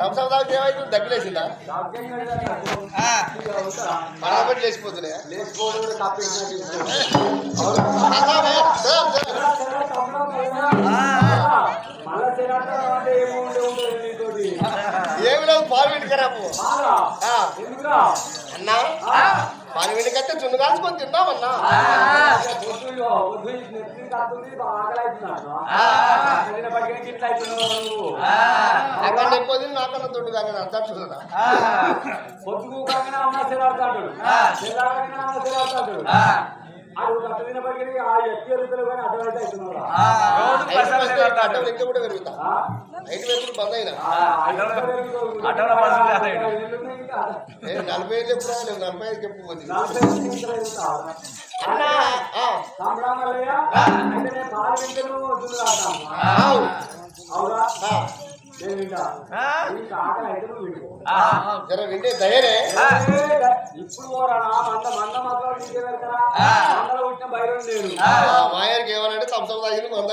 సంవత్సరాలకు ఏమైతుంది? దగ్గరేసిందా? పడబడి లేచిపోతున్నాయా. ఏమి లేవు పాలు అన్నా పాలు విండికైతే చున్ను కాల్చుకొని తిందామన్నా. అక్కడ ఎక్కువ తిని నాకన్నా తొట్టు కానీ అర్థం చూడదా అమ్మ అమ్మ అడ్డం లెక్క కూడా పెరుగుతా. ఐదు వేలు బంద్ అయినా. ఏ, నలభై ఎప్పుడు రాలేదు? ఎప్పుడు పోతుంది? నేను వింటా జర దయనే. ఇప్పుడు పోరానా మంద మంద మాత్రం నీకే వెళ్తారా మందలో పుట్టిన బయట నేను ఆ, మాయర్కి ఏమనంటే సంవత్సరం తాగింది మంద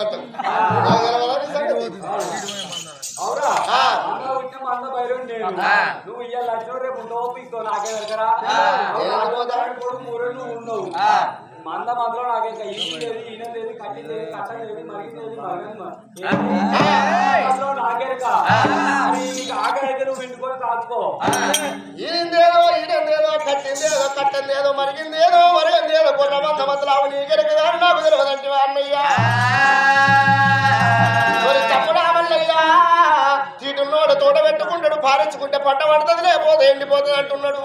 అవునా? మంద బయట నేను నువ్వు ఇయ్యాల లక్షలు రేపు ఉండవు ఇంకో నాకే. కొడుకు మూడు నువ్వు ఉండవు. మంద మందలో నాకే ఇంకా ఈయనది ఈయనది కట్టింది కట్టలేదు మరిగింది మరగదు మందలో నాకేరక మరి నీకు ఆకలి అయితే నువ్వు ఇంటికొని కాచుకో కట్టిందేదో కట్టందేదో మరిగిందేదో మరిగిందేదో కొన్న మంద కానీ నాకు తెలియదంటే అన్నయ్య. చీటున్నోడు తోట పెట్టుకుంటాడు పారించుకుంటే పట్ట పడుతుంది లేకపోతే ఎండిపోతుంది అంటున్నాడు.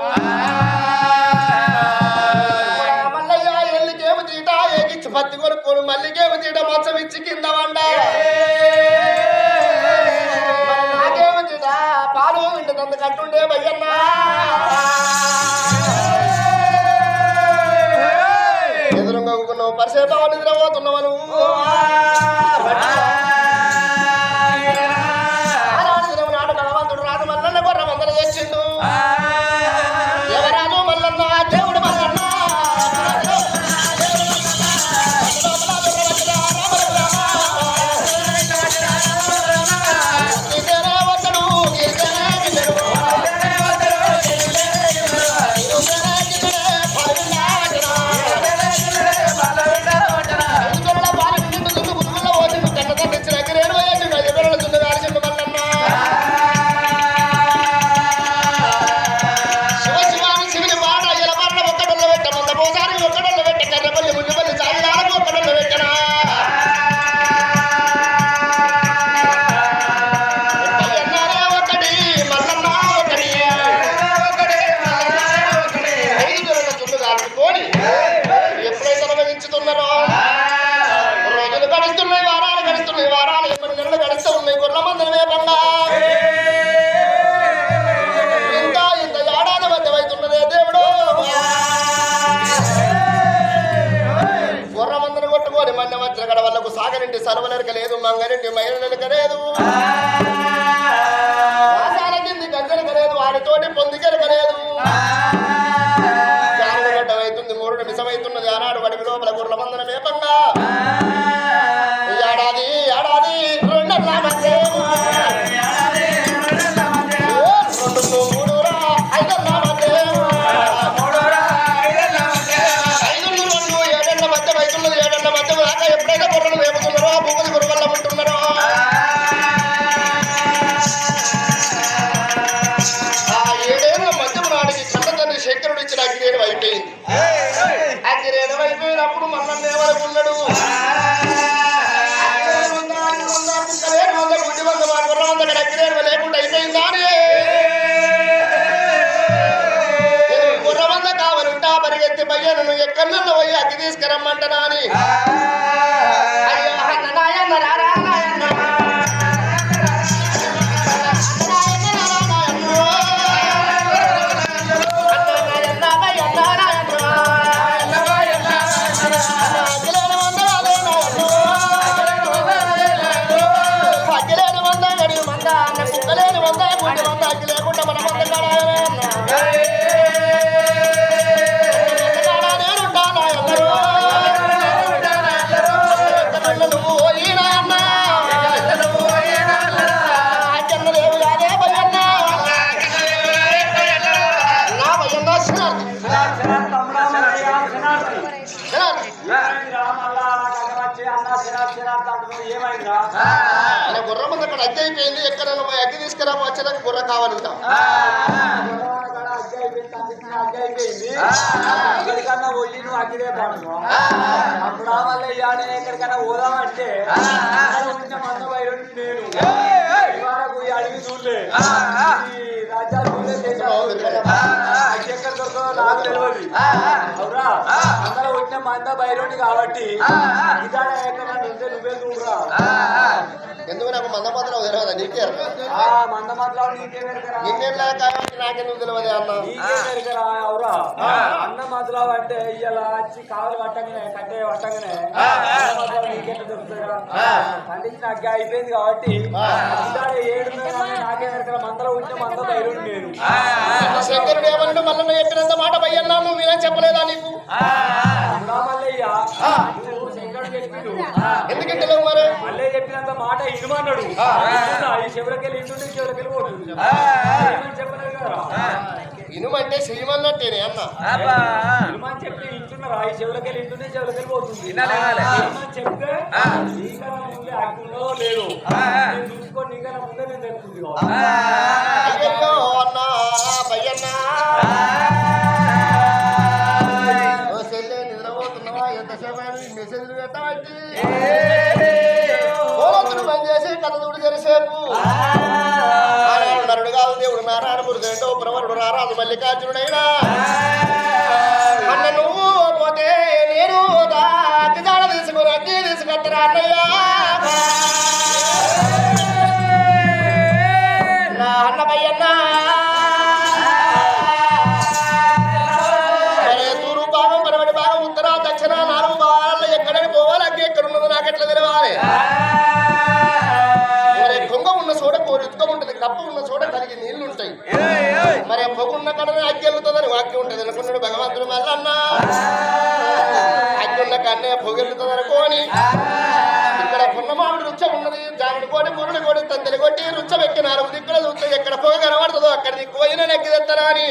మల్లయ్య ఎల్లికేమో తీట ఏగిచ్చి పత్తి కొనుక్కోను మల్లికేమో తీట మచ్చం ఇచ్చి కింద వండ. మరి తీట పాలు ఇంటి తంత కట్టుండే భయ్యన్నా. ఎదురుగా కూకున్నావు పరిసేతావు నిద్రపోతున్నావు సాగరింటి సర్వనరిక లేదు మంగరెడ్డి మైలనరిక లేదు ఏమైందిరా అలా గుర్రం ముందు అక్కడ అద్దె అయిపోయింది. ఎక్కడైనా పోయి అగ్గి తీసుకురా వచ్చేదాకా గుర్ర కావాలంట ఎక్కడికన్నా పోయి నువ్వు అగ్గిరే పడుతున్నావు అప్పుడు ఆ వల్ల ఇయాడే ఎక్కడికైనా పోదామంటే. మంద నేను. ఈ అడవి చూడలే. ఈ రాజ్యాలు చూడలే నాకు తెలియదు అవురా అందరూ వచ్చిన మంద బయలుండి కాబట్టి ఇదాడ ఎక్కడ ఉంటే నువ్వే చూడరా. నాకు మందపాత్రం తెలియదా నీకే మంద మందలో నీకే నాకెందుకు తెలియదు అన్న నీకే అన్న అంటే ఇవాళ వచ్చి కావాలి పట్టగానే కట్టే పట్టగానే అన్న పండించిన అగ్గ అయిపోయింది కాబట్టి ఏడు నాకే వెనకరా మందలో ఉంటే మంద ధైర్యం నేను శంకరుడు ఏమన్నాడు మళ్ళీ చెప్పినంత మాట పయ్యన్నా నువ్వు వినని చెప్పలేదా నీకు మల్లయ్య నువ్వు ఎందుకంటే లేవు మరి? మళ్ళీ చెప్పినంత మాట ఇనుమన్నాడు ఇనుమా, ఈ చివరికెళ్ళి ఇంటుంటే చివరికెళ్ళి పోతుంది. ఇనుమని చెప్పలేదు కదా. ఇనుమంటే చెయ్యమన్నట్టేనే అన్న. ఇనుమని చెప్తే ఇంటున్నారా ఈ చెవులకెళ్ళి ఇంటుంటే చెవులకెళ్ళి పోతుంది. ఇనుమని చెప్తే నీకన్నా ముందే అగ్గుందో లేదు నేను చూసుకొని నీకన్నా ముందే నేను తెలుస్తుంది మెసేజ్లు పెట్టబట్టి పోతుడు పని చేసి కథ చూడు జరిసేపు. నారాయణ నరుడు కాదు దేవుడు నారాయణ పురుషుడు ప్రవరుడు నారాజు మల్లికార్జునుడైనా. అన్న నువ్వు పోతే నేను అగ్గి తీసుకొట్టరా అన్నయ్య? కప్ప ఉన్న చోట కలిగి నీళ్ళు ఉంటాయి మరి పొగున్న కడనే అగ్గి వెళ్తుందని వాక్యం ఉంటది. అనుకున్నాడు భగవంతుడు మల్లన్న అగ్గి ఉన్న కన్నే పొగెళ్తుంది అనుకోని. ఇక్కడ పున్నమామిడి రుచ్చ ఉన్నది. జామిడి కోడి మురుడి కోడి తంతలి కొట్టి రుచ్చ పెట్టి నాలుగు దిక్కుల చూస్తే ఎక్కడ పొగ కనబడుతుందో అక్కడ దిక్కు పోయిన నెక్కి తెస్తారా అని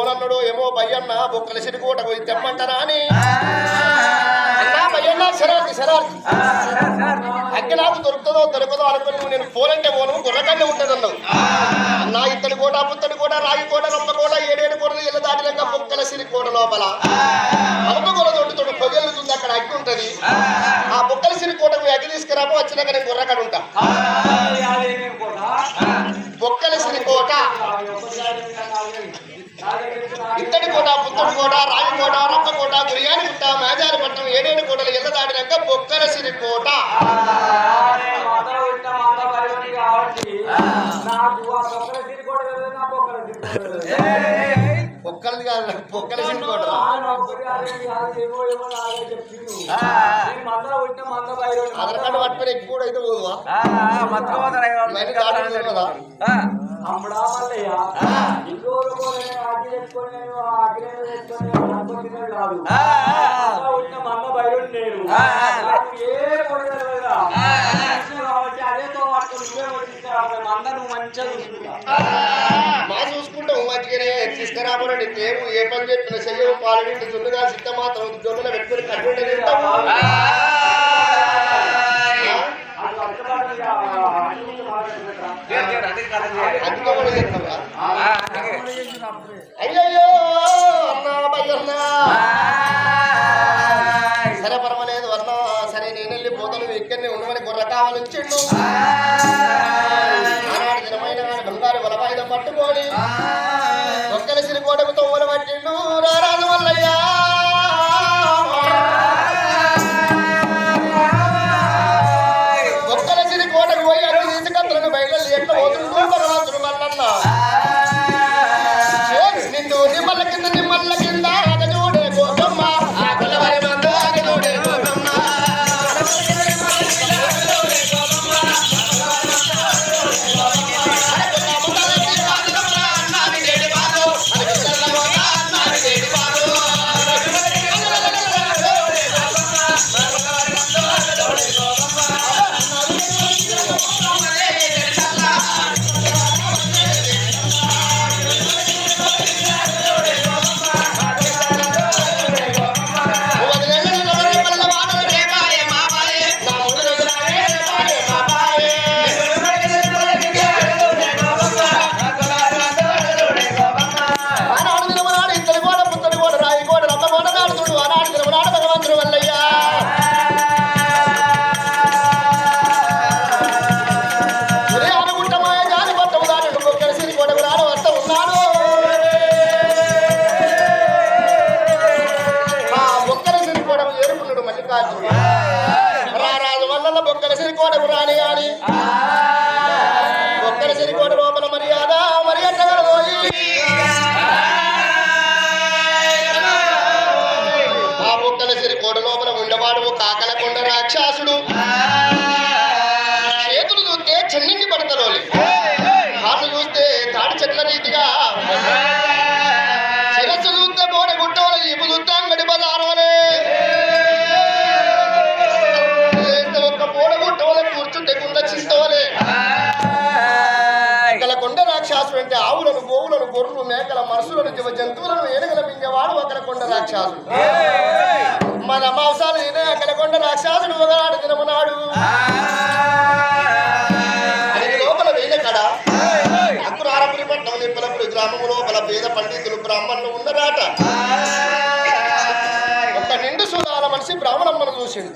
పోనన్నాడు ఏమో భయ్యన్న బొక్కల సిరికోట పోయి తెమ్మంటారా అని. భయ్యన్న శరార్థి శరార్థి అగ్గి నాకు దొరుకుతుందో దొరకదో అనుకుని నువ్వు నేను పోనంటే పోను గుర్రకన్నే ఉంటుందన్నావు. నా ఇత్తడి కోట పుత్తడి కోట రాగి కోట రొమ్మ కోట ఏడేడు కోటలు ఇళ్ళ దాటినాక బొక్కల సిరి కోట లోపల. అలపగోల తోటి పొగెలుతుంది అక్కడ అగ్గి ఉంటది. ఆ. బొక్కల సిరి కోటకు అగ్గి తీసుకురాము వచ్చినాక నేను గుర్రకడ ఉంటా. బొక్కల సిరి కోట. ఇత్తడి కోట పుత్తడి కోట రాగి కోట రొమ్మ కోట గురియాని గుట్ట మేజారి పట్టణం ఏడేడు కోటలు ఇళ్ళ దాటినాక బొక్కల సిరి కోట. బొక్కలది కాదు బొక్కల సిరి కోట. ఆధార్ కార్డు పట్టుకొని ఎక్కువ అయితే పోదువా? అమ్మడా మల్లయ్య ఇంకో ఆగి తెచ్చుకొని నేను ఆ అగ్ని తెచ్చుకొని అనుకుంటున్నాను కాదు. అట్లా ఉన్న మా అమ్మ బయట నేను. ఏ కాబట్టి నువ్వు మంచిగా చూసుకుంటా చూసుకుంటాం మంచిగానే తీసుకురాబోనండి. మేము ఏ పని చెప్పిన చెయ్యవు పాలు జొన్నుగా సిద్ధ మాత్రం జొన్నులో పెట్టుకుని కట్టుకుంటే గొర్రెలు మేకల మనుషులను జీవ జంతువులను ఏనుగల మింగేవాడు ఒకల కొండ రాక్షసుడు. మన మాంసాలు తినే అక్కడ కొండ రాక్షసుడు ఒకనాడు దినమునాడు అడవి లోపల గ్రామము పేద పండితులు బ్రాహ్మణులు ఉండరాట ఒక నిండు సూదాల మనిషి బ్రాహ్మణమ్మను చూసిండు.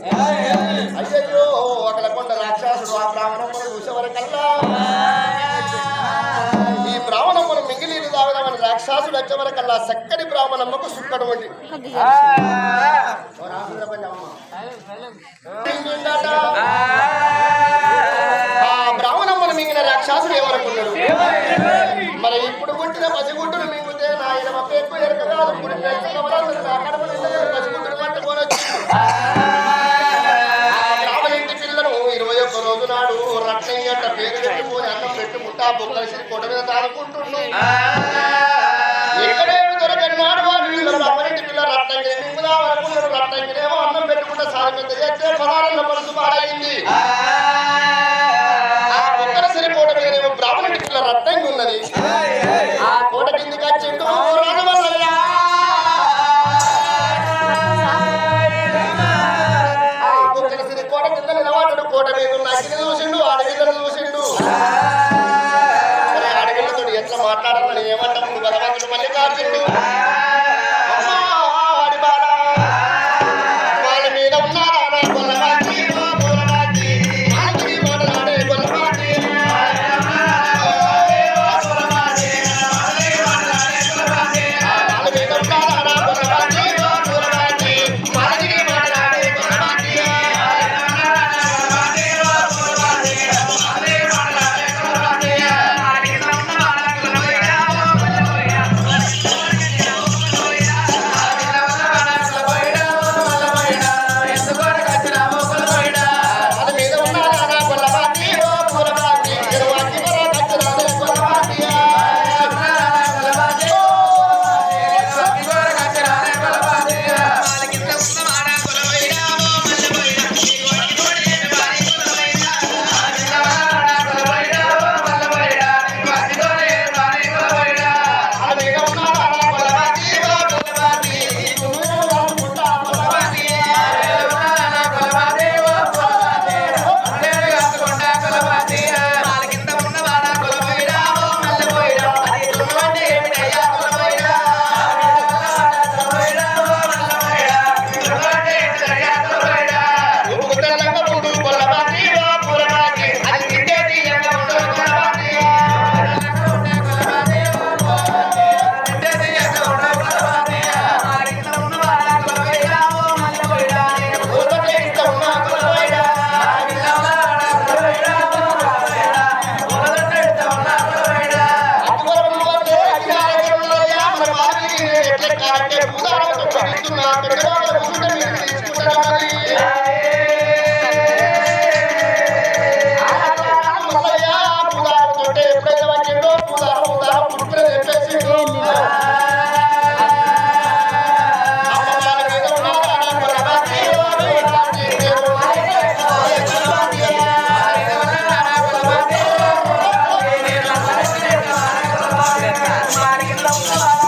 వచ్చే చక్కని బ్రాహ్మణమ్మకు సుక్కడు వండి బ్రాహ్మణమ్మను మింగిన రాక్షసుడు ఎవరకు మరి ఇప్పుడు పుట్టిన పసిగుడ్డును మింగితే నా ఇరవై నాడు రట్నయ్య పేరు పెట్టుకొని అన్నం పెట్టుకుంటా బొక్కలసి కొడ మీద దాడుకుంటున్నాం పిల్లలు అమ్మరెడ్డి పిల్లలు అట్టంగిరే మింగుల వరకు అట్టంగిరేమో అన్నం పెట్టుకుంటే సాగు పెద్ద చేస్తే పదహారు పరిస్థితి పాడైంది Everybody can love